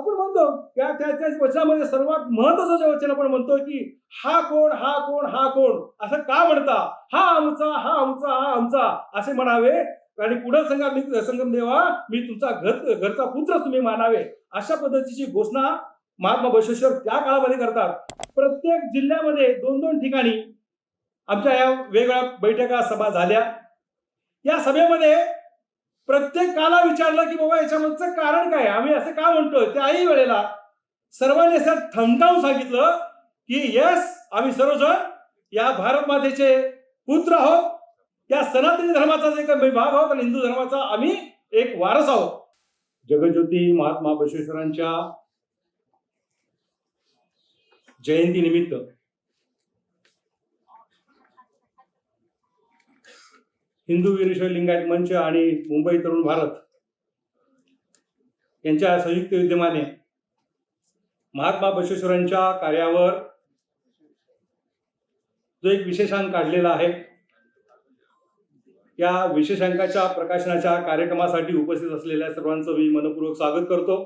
आपण म्हणतो या त्याच्याच वचनामध्ये सर्वात महत्वाचं जे वचन आपण म्हणतो की हा कोण हा कोण हा कोण? असं का म्हणता? हा आमचा हा आमचा हा आमचा असे म्हणावे. आणि पुढे संघा मी संगम देवा मी तुमचा घर घरचा पुत्र तुम्ही मानावे. अशा पद्धतीची घोषणा महात्मा बसवेश्वर त्या काळामध्ये करतात. प्रत्येक जिल्ह्यामध्ये दोन दोन ठिकाणी आमच्या या वेगवेगळ्या बैठका सभा झाल्या. या सभेमध्ये प्रत्येकाला विचारलं की बाबा याच्यामधचं कारण काय आम्ही असं का म्हणतोय? त्याही वेळेला सर्वांनी असं ठणकावून सांगितलं की यस आम्ही सर्वजण या भारत मातेचे पुत्र आहोत. या सनातनी धर्माचा एक विभाग भाग आहोत आणि हिंदू धर्माचा आम्ही एक वारस आहोत. जगज्योती महात्मा बसवेश्वरांच्या जयंती हिंदू वीरेश्वर लिंगायत मंच आणि मुंबई तरुण भारत यांच्या संयुक्त विद्यमाने महात्मा बसवेश्वरांच्या कार्यावर जो एक विशेषांक काढलेला आहे या विशेषांकाच्या प्रकाशनाच्या कार्यक्रमासाठी उपस्थित असलेल्या सर्वांचं मी मनपूर्वक स्वागत करतो.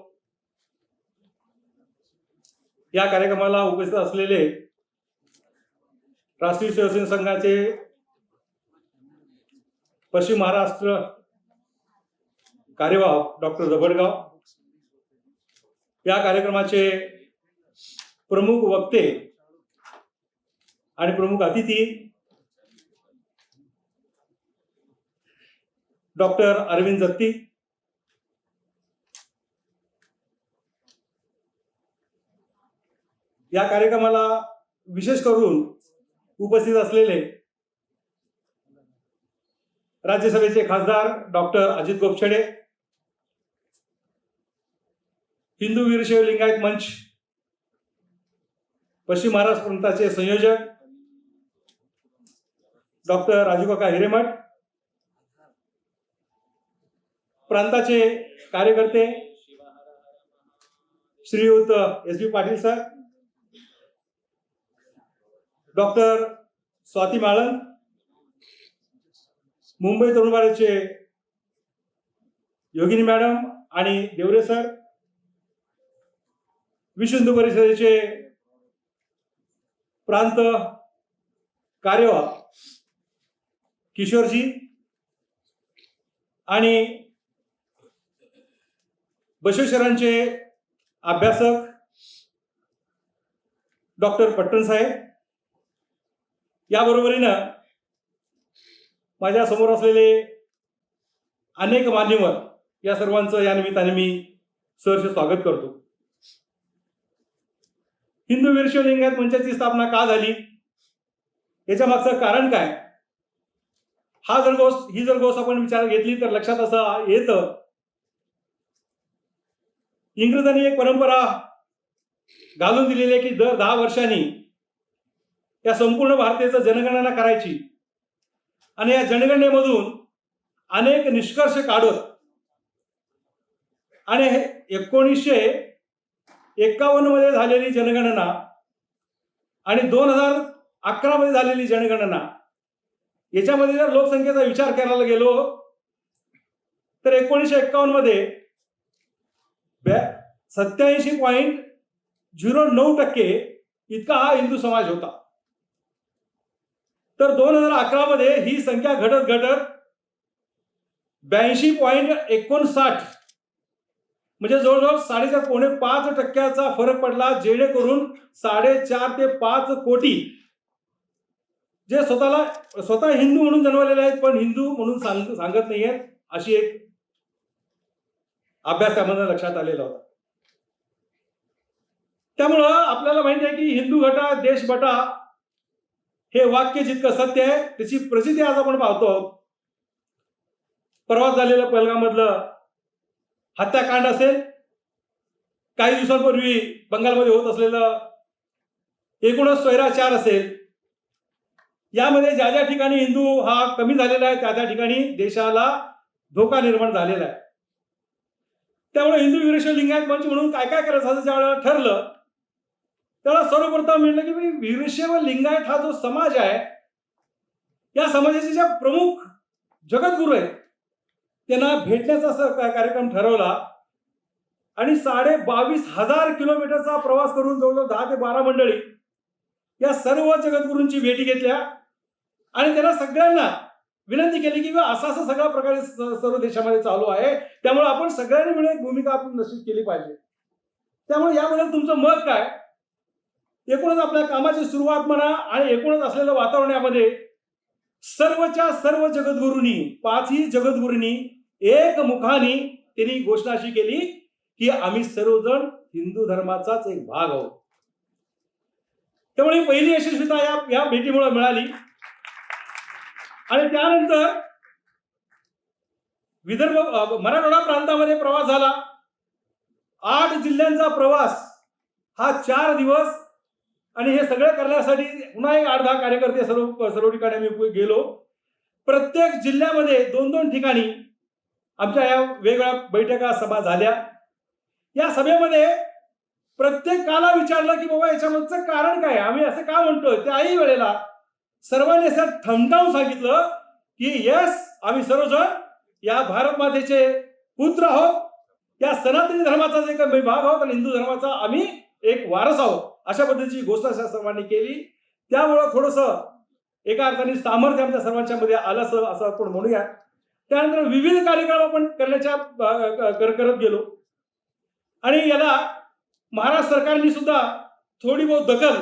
या कार्यक्रमाला उपस्थित असलेले राष्ट्रीय शिवसेना संघाचे पश्चिम महाराष्ट्र कार्यवाह डॉक्टर जबडगाव या कार्यक्रमाचे प्रमुख वक्ते आणि प्रमुख अतिथी डॉक्टर अरविंद जत्ती या कार्यक्रमाला विशेष करून उपस्थित असलेले राज्यसभेचे खासदार डॉक्टर अजित गोपछडे हिंदू वीरशैव लिंगायत मंच पश्चिम महाराष्ट्र प्रांताचे संयोजक डॉक्टर राजूकाका हिरेमठ प्रांताचे कार्यकर्ते Shriyut S B Patil sir doctor Swati Malan Mumbai तरुण भारतचे योगिनी मॅडम आणि देवरे सर विश्व हिंदू परिषदेचे प्रांत कार्यवाह किशोरजी आणि बसवेश्वरांचे अभ्यासक डॉक्टर पट्टण साहेब. याबरोबरीनं माझ्यासमोर असलेले अनेक मान्यवर या सर्वांचं या निमित्ताने मी सहर्ष स्वागत करतो. हिंदू वीरशैव लिंगायत मंचाची स्थापना का झाली? याच्या मागचं कारण काय? हा जर गोष्ट ही जर गोष्ट आपण विचार घेतली तर लक्षात असं येतं इंग्रजांनी एक परंपरा घालून दिलेली आहे की दर दहा वर्षांनी या संपूर्ण भारताचं जनगणना करायची. आणि या जनगणनेमधून अनेक निष्कर्ष काढत आणि हे एकोणीसशे एक्कावन्नमध्ये झालेली जनगणना आणि दोन हजार अकरा मध्ये झालेली जनगणना याच्यामध्ये जर लोकसंख्येचा विचार करायला गेलो तर एकोणीसशे एक्कावन्नमध्ये सत्याऐंशी पॉईंट झिरो नऊ टक्के इतका हा हिंदू समाज होता. तर दोन हजार अकरा मध्ये ही संख्या घटत घटत ब्याऐंशी पॉईंट एकोणसाठ म्हणजे जवळजवळ साडेचार पोणे पाच टक्क्याचा फरक पडला जेणेकरून साडेचार ते पाच कोटी जे स्वतःला स्वतः हिंदू म्हणून जन्मलेले आहेत पण हिंदू म्हणून सांग सांगत नाही आहेत अशी एक अभ्यास त्यामध्ये लक्षात आलेला होता. त्यामुळं आपल्याला माहिती आहे की हिंदू घटा देश बटा हे वाक्य जितकं सत्य आहे त्याची प्रसिद्धी आज आपण पाहतो. परवा झालेलं पहलगाममधलं हत्याकांड असेल काही दिवसांपूर्वी बंगालमध्ये होत असलेलं एकूणच स्वैराचार असेल यामध्ये ज्या ज्या ठिकाणी हिंदू हा कमी झालेला आहे त्या त्या ठिकाणी देशाला धोका निर्माण झालेला आहे. त्यामुळे हिंदू वीरशैव लिंगायत मंच म्हणून काय काय करायचं असं ज्यावेळेला ठरलं त्याला सर्वप्रथम म्हटलं की भाई वीरशैव लिंगायत हा जो समाज आहे या समाजाचे ज्या प्रमुख जगद्गुरू आहेत त्यांना भेटण्याचा कार्यक्रम ठरवला. आणि साडे बावीस हजार किलोमीटरचा प्रवास करून जवळजवळ दहा ते बारा मंडळी या सर्व जगद्गुरूंची भेटी घेतल्या. आणि त्यांना सगळ्यांना विनंती केली की असा असं असं सगळ्या प्रकारे सर्व देशामध्ये चालू आहे. त्यामुळे आपण सगळ्यांनी मिळून एक भूमिका आपण निश्चित केली पाहिजे. त्यामुळे याबद्दल तुमचं मत काय? एकूणच आपल्या कामाची सुरुवात म्हणा आणि एकूणच असलेल्या वातावरणामध्ये सर्वच्या सर्व जगद्गुरूंनी पाचही जगद्गुरूंनी एक मुखानी त्यांनी घोषणा अशी केली की आम्ही सर्वजण हिंदू धर्माचाच एक भाग आहोत. त्यामुळे पहिली यशस्वीता या या भेटीमुळे मिळाली. आणि त्यानंतर विदर्भ मराठवाडा प्रांतामध्ये प्रवास झाला. आठ जिल्ह्यांचा प्रवास हा चार दिवस आणि हे सगळं करण्यासाठी पुन्हा एक आठ दहा कार्यकर्ते सर्व सर्व ठिकाणी आम्ही गेलो. प्रत्येक जिल्ह्यामध्ये दोन दोन ठिकाणी आमच्या या वेगळ्या बैठका सभा झाल्या. या सभेमध्ये प्रत्येकाला विचारलं की बाबा याच्यामधचं कारण काय? आम्ही असं का म्हणतोय? त्याही वेळेला सर्वांनी असं ठणकावून सांगितलं की यस आम्ही सर्वजण या भारत मातेचे पुत्र आहोत. या सनातनी धर्माचा एक विभाग आहोत आणि हिंदू धर्माचा आम्ही एक वारस आहोत. अशा पद्धतीची घोषणा सर्वांनी केली. त्यामुळं थोडस एका अर्थाने सामर्थ्य आमच्या सर्वांच्या मध्ये आलं असं असं आपण म्हणूया. त्यानंतर विविध कार्यक्रम आपण करण्याच्या करत गेलो. आणि याला महाराष्ट्र सरकारने सुद्धा थोडी बहुत दखल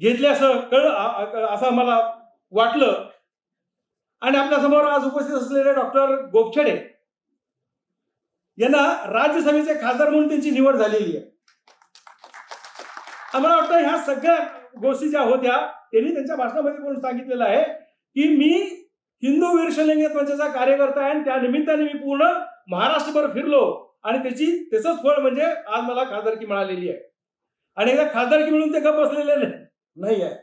घेतली असं कळ असं आम्हाला वाटलं. आणि आपल्यासमोर आज उपस्थित असलेले डॉक्टर गोपछडे यांना राज्यसभेचे खासदार म्हणून त्यांची निवड झालेली आहे. आम्हाला वाटतं ह्या सगळ्या गोष्टी ज्या होत्या त्यांनी त्यांच्या भाषणामध्ये पण सांगितलेलं आहे की मी हिंदू वीरशलिंग मंचाचा कार्यकर्ता आहे आणि त्या निमित्ताने मी पूर्ण महाराष्ट्रभर फिरलो आणि त्याची त्याचंच फळ म्हणजे आज मला खासदारकी मिळालेली आहे. आणि एकदा खासदारकी मिळून ते गप बसलेले नाही- आहे.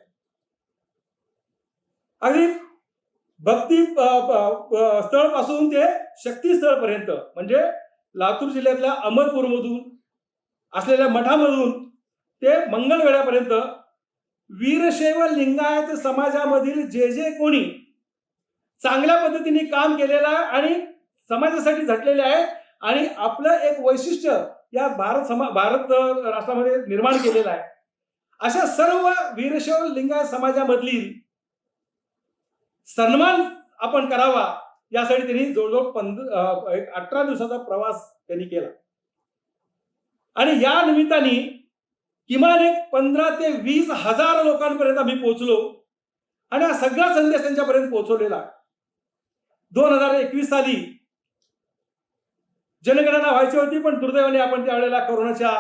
अगदी भक्ती स्थळपासून ते शक्ती स्थळ पर्यंत म्हणजे लातूर जिल्ह्यातल्या अहमदपूरमधून असलेल्या मठामधून ते मंगळवेढ्यापर्यंत वीरशैव लिंगायत समाजामधील जे जे कोणी चांगल्या पद्धतीने काम केलेलं आहे आणि समाजासाठी झटलेले आहे आणि आपलं एक वैशिष्ट्य या भारत समा भारत राष्ट्रामध्ये निर्माण केलेलं आहे. अशा सर्व वीरशैव लिंगायत समाजामधली सन्मान आपण करावा यासाठी त्यांनी जवळजवळ पंधरा अठरा दिवसाचा प्रवास त्यांनी केला. आणि या निमित्ताने किमान एक पंधरा ते वीस हजार लोकांपर्यंत आम्ही पोहोचलो. आणि हा सगळा संदेश त्यांच्यापर्यंत पोहोचवलेला. दोन हजार एकवीस साली जनगणना व्हायची होती पण दुर्दैवाने आपण त्यावेळेला कोरोनाच्या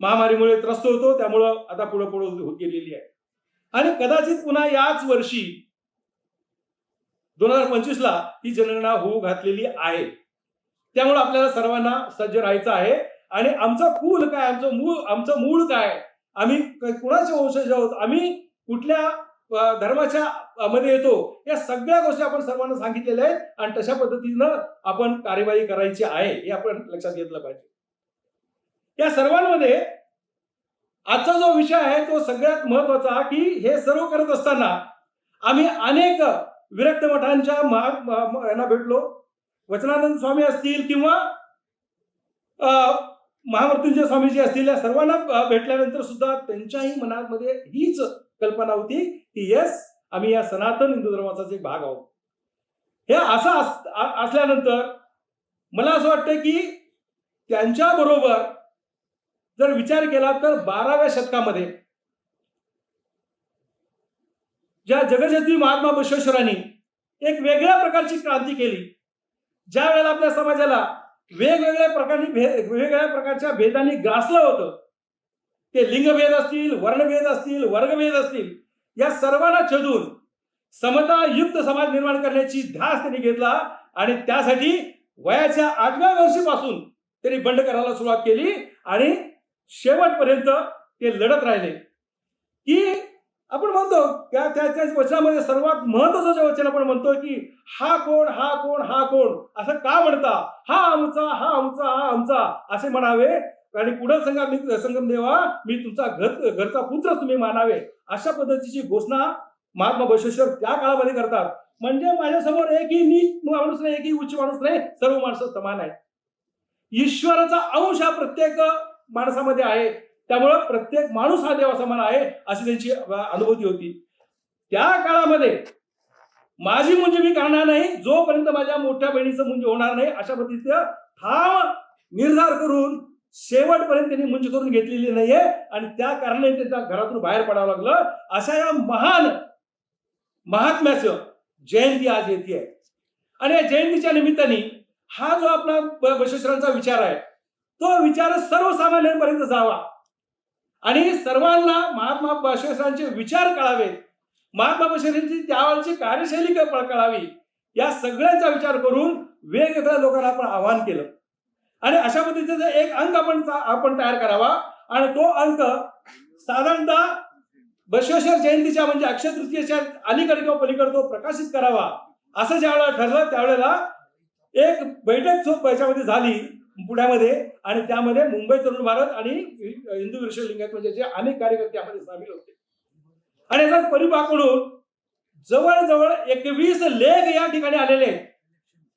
महामारीमुळे त्रस्त होतो. त्यामुळं आता पुढे पुढे होत गेलेली आहे. आणि कदाचित पुन्हा याच वर्षी दोन हजार पंचवीस ला ही जनगणना होऊ घातलेली आहे. त्यामुळे आपल्याला सर्वांना सज्ज राहायचं आहे. आणि आमचा कुल काय? आमचं मूळ आमचं मूळ काय? आम्ही कुणाचे वंशज आहोत? आम्ही कुठल्या धर्माच्या मध्ये येतो? या सगळ्या गोष्टी आपण सर्वांना सांगितलेल्या आहेत आणि तशा पद्धतीनं आपण कार्यवाही करायची आहे हे आपण लक्षात घेतलं पाहिजे. या सर्वांमध्ये आजचा जो विषय आहे तो सगळ्यात महत्त्वाचा की हे सर्व करत असताना आम्ही अनेक विरक्त मठांच्या महा- यांना भेटलो. वचनानंद स्वामी असतील किंवा महामृत्युंजय स्वामीजी असतील या सर्वांना भेटल्यानंतर सुद्धा त्यांच्याही मनामध्ये हीच कल्पना होती की येस आम्ही या सनातन हिंदू धर्माचाच एक भाग आहोत. हे असं अस- असल्यानंतर मला असं वाटतं की त्यांच्या बरोबर जर विचार केला तर बाराव्या शतकामध्ये ज्या जगजती महात्मा बसवेश्वरांनी एक वेगळ्या प्रकारची क्रांती केली ज्या वेळेला आपल्या समाजाला वेगवेगळ्या प्रकारे वेगवेगळ्या प्रकारच्या भेदांनी ग्रासलं होतं. ते लिंगभेद असतील वर्णभेद असतील वर्गभेद असतील या सर्वांना छेदून समतायुक्त समाज निर्माण करण्याची ध्यास त्यांनी घेतला आणि त्यासाठी वयाच्या आठव्या वर्षीपासून त्यांनी बंड करायला सुरुवात केली आणि शेवटपर्यंत ते लढत राहिले. की आपण म्हणतो त्या त्या वचनामध्ये सर्वात महत्वाचं जे वचन आपण म्हणतो की हा कोण हा कोण हा कोण? असं का म्हणता? हा आमचा हा आमचा हा आमचा असे म्हणावे. आणि पुढे सांगा मी संगम देवा मी तुमचा घर घरचा पुत्रच तुम्ही मानावे. अशा पद्धतीची घोषणा महात्मा बसवेश्वर त्या काळामध्ये करतात. म्हणजे माझ्यासमोर एकही नीच माणूस नाही एकही उच्च माणूस नाही सर्व माणसं समान आहेत. ईश्वराचा अंश हा प्रत्येक माणसामध्ये आहे. त्यामुळं प्रत्येक माणूस हा देवासमान आहे अशी त्यांची अनुभूती होती. त्या काळामध्ये माझी मुंज मी करणार नाही जोपर्यंत माझ्या मोठ्या बहिणीचं मुंज होणार नाही अशा पद्धतीचं ठाम निर्धार करून शेवटपर्यंत त्यांनी मुंज करून घेतलेली नाहीये आणि त्या कारणाने त्यांच्या घरातून बाहेर पडावं लागलं. अशा या महान महात्म्याचं जयंती आज येते आणि या जयंतीच्या निमित्ताने हा जो आपला वशिष्ठांचा विचार आहे तो विचार सर्वसामान्यांपर्यंत जावा. आणि सर्वांना महात्मा बसवेश्वरांचे विचार कळावेत महात्मा बसवेश्वरांची त्यावेळची कार्यशैली कळावी. या सगळ्यांचा विचार करून वेगवेगळ्या लोकांना आपण आवाहन केलं. आणि अशा पद्धतीचा एक अंक आपण चा- आपण तयार करावा. आणि तो अंक साधारणतः बसवेश्वर जयंतीच्या म्हणजे अक्षय तृतीयेच्या अलीकडे किंवा पलीकडे तो प्रकाशित करावा. असं ज्यावेळेला ठरलं त्यावेळेला एक बैठक जो याच्यामध्ये झाली. पुण्यामध्ये आणि त्यामध्ये मुंबई तरुण भारत आणि हिंदू विश्व लिंगायत म्हणजे जे अनेक कार्यकर्ते यामध्ये सामील होते. आणि याचा परिपाक म्हणून जवळजवळ एकवीस लेख या ठिकाणी आलेले आहेत.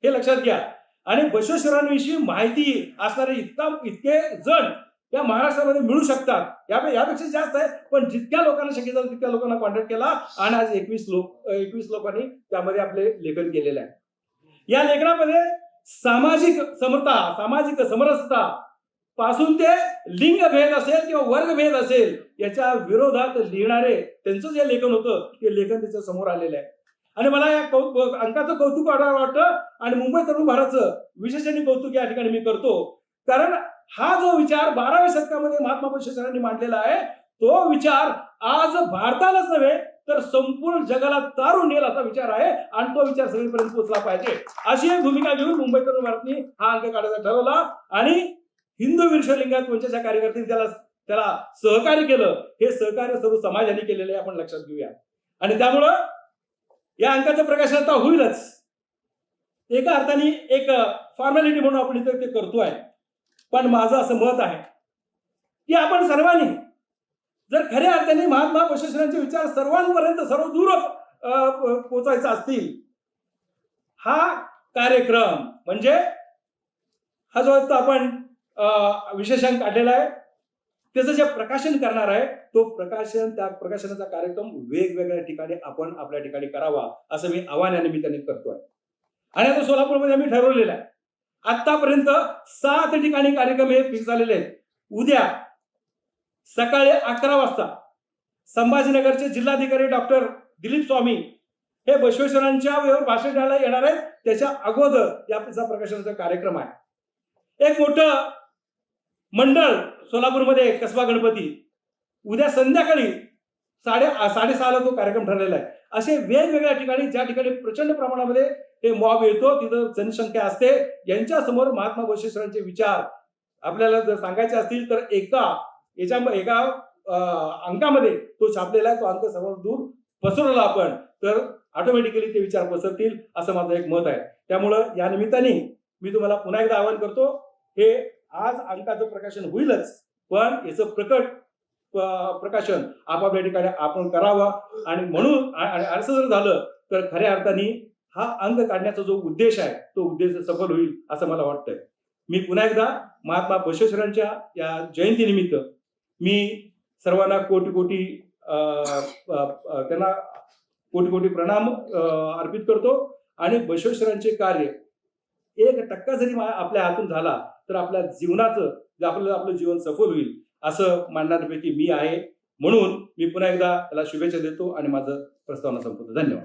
हे लक्षात घ्या. आणि बसवेश्वरांविषयी माहिती असणारे इतका इतके जण या महाराष्ट्रामध्ये मिळू शकतात. या यापेक्षा जास्त आहे. पण जितक्या लोकांना शक्य झालं तितक्या लोकांना कॉन्टॅक्ट केला आणि आज एकवीस लोक एकवीस लोकांनी त्यामध्ये आपले लेखन केलेलं आहे. या लेखनामध्ये सामाजिक समता सामाजिक समरसता पासून ते लिंगभेद असेल किंवा वर्गभेद असेल याच्या विरोधात लिहिणारे त्यांचं जे लेखन होतं ते लेखन त्याच्यासमोर आलेलं आहे. आणि मला या कौ अंकाचं कौतुक वाटावं वाटतं आणि मुंबई तरुण भारतचं विशेषाने कौतुक या ठिकाणी मी करतो. कारण हा जो विचार बाराव्या शतकामध्ये महात्मा बसवेश्वरांनी मांडलेला आहे तो विचार आज भारतालाच नव्हे तर संपूर्ण जगाला तारून नेल असा विचार आहे आणि तो विचार सगळीपर्यंत पोहोचला पाहिजे. अशी एक भूमिका घेऊन मुंबई तरुण भारतनी हा अंक काढायचा ठरवला आणि हिंदू विश्वलिंगात मंचाच्या कार्यकर्त्यांनी त्याला त्याला सहकार्य केलं. हे सहकार्य सर्व समाजाने केलेलं आहे आपण लक्षात घेऊया. आणि त्यामुळं या अंकाचं प्रकाशन आता होईलच. एका अर्थाने एक फॉर्मॅलिटी म्हणून आपण इथं ते करतोय. पण माझं असं मत आहे की आपण सर्वांनी जर खऱ्या अर्थाने महात्मा बसवेश्वरांचे विचार सर्वांपर्यंत सर्व दूर पोचायचा असतील हा कार्यक्रम म्हणजे हा जो आता आपण अ, विशेषांक काढलेला आहे त्याचं जे प्रकाशन करणार आहे तो प्रकाशन त्या प्रकाशनाचा कार्यक्रम वेगवेगळ्या ठिकाणी आपण आपल्या ठिकाणी करावा असं मी आव्हान या निमित्ताने करतोय. आणि आता सोलापूरमध्ये आम्ही ठरवलेलं आहे. आतापर्यंत सात ठिकाणी कार्यक्रम हे फिक्स झालेले आहेत. उद्या सकाळी अकरा वाजता संभाजीनगरचे जिल्हाधिकारी डॉक्टर दिलीप स्वामी हे बसवेश्वरांच्या वेळेवर भाषण द्यायला येणार आहेत. त्याच्या अगोदर या प्रकाशनाचा कार्यक्रम आहे. एक मोठं मंडळ सोलापूरमध्ये कसबा गणपती. उद्या संध्याकाळी साडे साडेसहाला तो कार्यक्रम ठरलेला आहे. असे वेगवेगळ्या ठिकाणी ज्या ठिकाणी प्रचंड प्रमाणामध्ये हे मॉब येतो तिथं जनसंख्या असते. यांच्यासमोर महात्मा बसवेश्वरांचे विचार आपल्याला जर सांगायचे असतील तर एका याच्या एका अंकामध्ये तो छापलेला आहे तो अंक सर्व दूर पसरवला आपण तर ऑटोमॅटिकली ते विचार पसरतील असं माझं एक मत आहे. त्यामुळं या निमित्ताने मी तुम्हाला पुन्हा एकदा आवाहन करतो हे आज अंकाचं प्रकाशन होईलच पण याचं प्रकट प्रकाशन आपापल्या ठिकाणी आपण करावा आणि म्हणून आणि असं जर झालं तर खऱ्या अर्थाने हा अंक काढण्याचा जो उद्देश आहे तो उद्देश सफल होईल असं मला वाटतंय. मी पुन्हा एकदा महात्मा बसवेश्वरांच्या या जयंतीनिमित्त मी सर्वांना कोटी कोटी अं, त्यांना कोटी कोटी प्रणाम अर्पित करतो. आणि बसवेश्वरांचे कार्य एक टक्का जरी आपल्या हातून झाला तर आपल्या जीवनाचं जे आपलं आपलं जीवन सफल होईल असं मानणाऱ्यापैकी मी आहे. म्हणून मी पुन्हा एकदा त्याला शुभेच्छा देतो आणि माझं प्रस्तावना संपवतो. धन्यवाद.